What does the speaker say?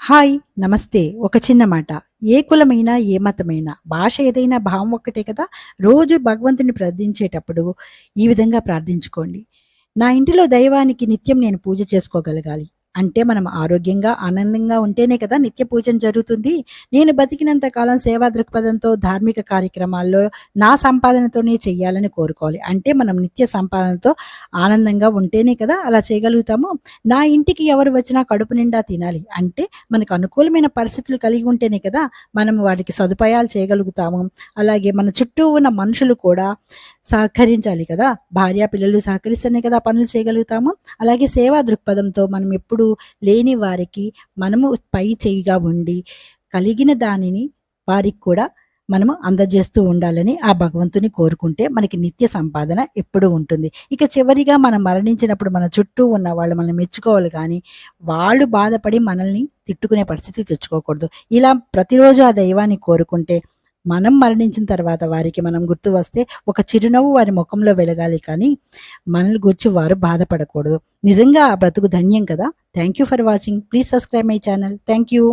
Hi నమస్తే. ఒక చిన్న మాట. ఏ కులమైనా ఏ మతమైనా భాష ఏదైనా భావం ఒక్కటే కదా? రోజు భగవంతుని ప్రార్థించేటప్పుడు ఈ విధంగా ప్రార్థించుకోండి. నా ఇంటిలో దైవానికి నిత్యం నేను పూజ చేసుకోగలగాలి. అంటే మనం ఆరోగ్యంగా ఆనందంగా ఉంటేనే కదా నిత్య పూజన జరుగుతుంది. నేను బతికినంత కాలం సేవా దృక్పథంతో ధార్మిక కార్యక్రమాల్లో నా సంపాదనతోనే చేయాలని కోరుకోవాలి. అంటే మనం నిత్య సంపాదనతో ఆనందంగా ఉంటేనే కదా అలా చేయగలుగుతాము. నా ఇంటికి ఎవరు వచ్చినా కడుపు నిండా తినాలి. అంటే మనకు అనుకూలమైన పరిస్థితులు కలిగి ఉంటేనే కదా మనం వాటికి సదుపాయాలు చేయగలుగుతాము. అలాగే మన చుట్టూ ఉన్న మనుషులు కూడా సహకరించాలి కదా. భార్య పిల్లలు సహకరిస్తేనే కదా పనులు చేయగలుగుతాము. అలాగే సేవా దృక్పథంతో మనం ఎప్పుడు లేని వారికి మనము పై చేయిగా ఉండి కలిగిన దానిని వారికి కూడా మనము అందజేస్తూ ఉండాలని ఆ భగవంతుని కోరుకుంటే మనకి నిత్య సంపాదన ఎప్పుడూ ఉంటుంది. ఇక చివరిగా మనం మరణించినప్పుడు మన చుట్టూ ఉన్న వాళ్ళు మనం మెచ్చుకోవాలి కానీ వాళ్ళు బాధపడి మనల్ని తిట్టుకునే పరిస్థితి తెచ్చుకోకూడదు. ఇలా ప్రతిరోజు ఆ దైవాన్ని కోరుకుంటే మనం మరణించిన తర్వాత వారికి మనం గుర్తు వస్తే ఒక చిరునవ్వు వారి ముఖంలో వెలగాలి కానీ మనల్ని గురించి వారు బాధపడకూడదు. నిజంగా ఆ బ్రతుకు ధన్యం కదా? Thank you for watching please subscribe my channel thank you